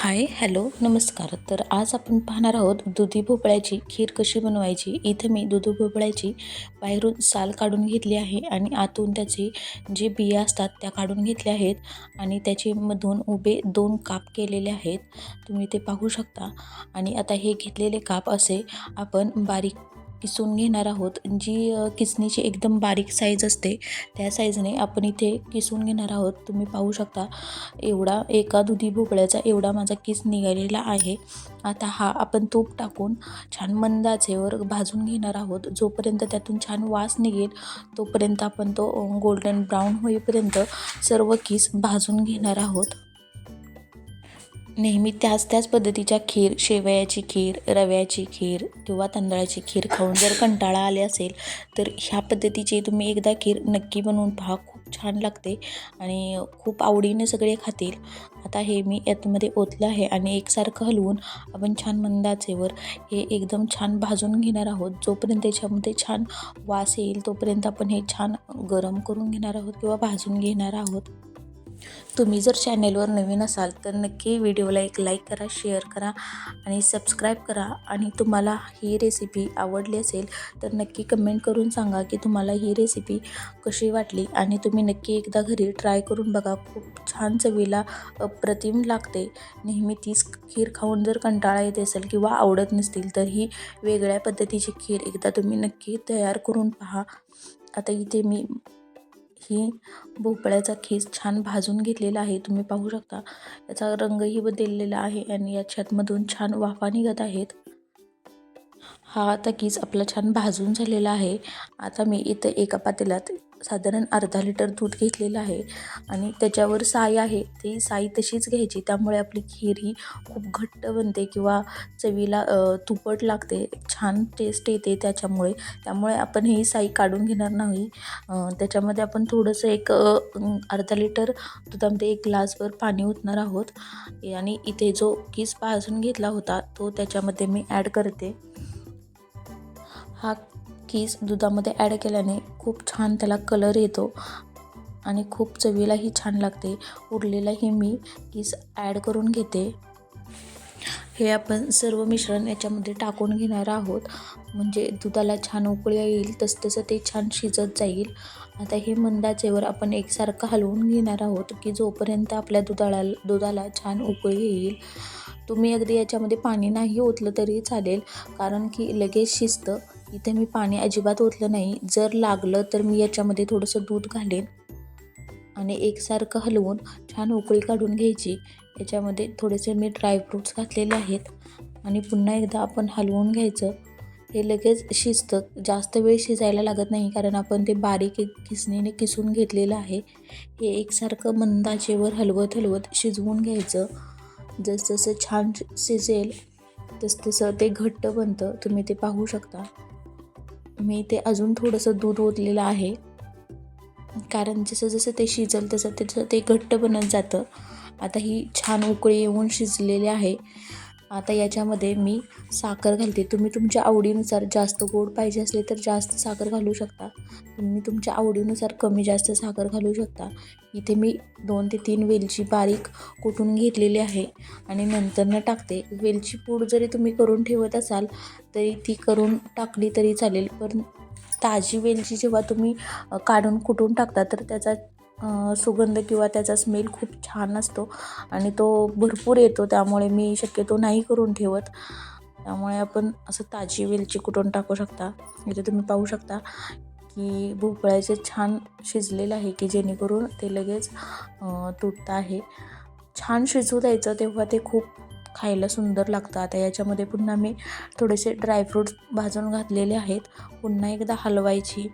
Hi hello नमस्कार. तर आज आपण पाहणार आहोत दुधी भोपळ्याची खीर कशी बनवायची? इथं मी दुधी भोपळ्याची बाहेरून साल काढून घेतली आहे आणि आतून त्याची जे बिया असतात त्या काढून घेतल्या आहेत आणि त्याचे मधून उभे दोन काप केलेले आहेत. तुम्ही ते पाहू शकता. आणि आता हे घेतलेले काप असे आपण बारीक किसून घेणार आहोत. जी किसणीची एकदम बारीक साईज असते त्या साईजने आपण इथे किसून घेणार आहोत. तुम्ही पाहू शकता एवढा एका दुधी भोपळ्याचा एवढा माझा किस निघालेला आहे. आता हा आपण तूप टाकून छान मंद आचेवर भाजून घेणार आहोत. जोपर्यंत त्यातून छान वास निघेल तोपर्यंत आपण तो गोल्डन ब्राऊन होईपर्यंत सर्व किस भाजून घेणार आहोत. नेहमी त्याच त्याच पद्धतीच्या खीर शेवयाची खीर रव्याची खीर किंवा तांदळाची खीर खाऊन जर कंटाळा आले असेल तर ह्या पद्धतीची तुम्ही एकदा खीर नक्की बनवून पहा. खूप छान लागते आणि खूप आवडीने सगळे खातील. आता हे मी यातमध्ये ओतलं आहे आणि एकसारखं हलवून आपण छान मंदाचेवर हे एकदम छान भाजून घेणार आहोत. जोपर्यंत त्याच्यामध्ये छान वास येईल तोपर्यंत आपण हे छान गरम करून घेणार आहोत किंवा भाजून घेणार आहोत. तुम्ही जर चॅनेलवर नवीन असाल तर नक्की व्हिडिओला एक लाईक करा शेअर करा आणि सबस्क्राईब करा. आणि तुम्हाला ही रेसिपी आवडली असेल तर नक्की कमेंट करून सांगा की तुम्हाला ही रेसिपी कशी वाटली. आणि तुम्ही नक्की एकदा घरी ट्राय करून बघा. खूप छान चवीला अप्रतिम लागते. नेहमी तीच खीर खाऊन जर कंटाळा येत असेल किंवा आवडत नसतील तर ही वेगळ्या पद्धतीची खीर एकदा तुम्ही नक्की तयार करून पहा. आता इथे मी ही भोपळ्याचा खेस छान भाजून घेतलेला आहे. तुम्ही पाहू शकता. याचा रंगही बदललेला आहे आणि याच्यातमधून छान वाफा निघत आहेत. हा आता कीस आपला छान भाजून झालेला आहे. आता मी इथं एका पातेल्यात साधारण अर्धा लिटर दूध घेतलेलं आहे आणि त्याच्यावर साई आहे. ती साई तशीच घ्यायची. त्यामुळे आपली खीर ही खूप घट्ट बनते किंवा चवीला तुपट लागते. छान टेस्ट येते त्याच्यामुळे. त्यामुळे आपण ही साई काढून घेणार नाही. त्याच्यामध्ये आपण थोडंसं एक अर्धा लिटर दुधामध्ये एक ग्लासभर पाणी ओतणार आहोत. आणि इथे जो किस भाजून घेतला होता तो त्याच्यामध्ये मी ॲड करते. हा किस दुधामध्ये ॲड केल्याने खूप छान त्याला कलर येतो आणि खूप चवीलाही छान लागते. उरलेलाही मी किस ॲड करून घेते. हे आपण सर्व मिश्रण याच्यामध्ये टाकून घेणार आहोत. म्हणजे दुधाला छान उकळी येईल तसं तसं ते छान शिजत जाईल. आता हे मंदाचेवर आपण एकसारखं हलवून घेणार आहोत की जोपर्यंत आपल्या दुधाला दुधाला छान उकळी येईल. तुम्ही अगदी याच्यामध्ये पाणी नाही ओतलं तरी चालेल कारण की लगेच शिजतं. इथे मी पाणी अजिबात ओतलं नाही. जर लागलं तर मी याच्यामध्ये थोडंसं दूध घालेन आणि एकसारखं हलवून छान उकळी काढून घ्यायची. याच्यामध्ये थोडेसे मी ड्रायफ्रूट्स घातलेले आहेत आणि पुन्हा एकदा आपण हलवून घ्यायचं. हे लगेच शिजतं. जास्त वेळ शिजायला लागत नाही कारण आपण ते बारीक एक किसणीने किसून घेतलेलं आहे. हे एकसारखं मंदाचेवर हलवत हलवत शिजवून घ्यायचं. जसजसं छान शिजेल तसतसं ते घट्ट बनतं. तुम्ही ते पाहू शकता. मी ते अजून थोडंसं दूध ओतलेलं आहे. कारण जसं जसं ते शिजल तसं तसं ते घट्ट बनत जातं. आता ही छान उकळी येऊन शिजलेली आहे. आता याच्यामध्ये मी साखर घालते. तुम्ही तुमच्या आवडीनुसार जास्त गोड पाहिजे असले तर जास्त साखर घालू शकता. तुम्ही तुमच्या आवडीनुसार कमी जास्त साखर घालू शकता. इथे मी दोन ते तीन वेलची बारीक कुटून घेतलेली आहे आणि नंतरनं टाकते. वेलची पूड जरी तुम्ही करून ठेवत असाल तरी ती करून टाकली तरी चालेल. पण ताजी वेलची जेव्हा तुम्ही काढून कुटून टाकता तर त्याचा सुगंध किंवा त्याचा स्मेल खूप छान असतो आणि तो भरपूर येतो त्यामुळे मी शक्यतो नाही करून ठेवत. त्यामुळे आपण असं ताजी वेलची कुठून टाकू शकता? इथे तुम्ही पाहू शकता की भोपळ्याचे छान शिजलेलं आहे की जेणेकरून ते लगेच तुटतं आहे. छान शिजू द्यायचं तेव्हा ते खूप खायला सुंदर लागतं. आता याच्यामध्ये पुन्हा मी थोडेसे ड्रायफ्रूट्स भाजून घातलेले आहेत. पुन्हा एकदा हलवायची.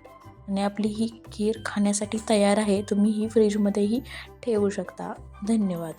आणि आपली ही खीर खाण्यासाठी तयार आहे तुम्ही ही फ्रीजमध्येही ठेवू शकता. धन्यवाद.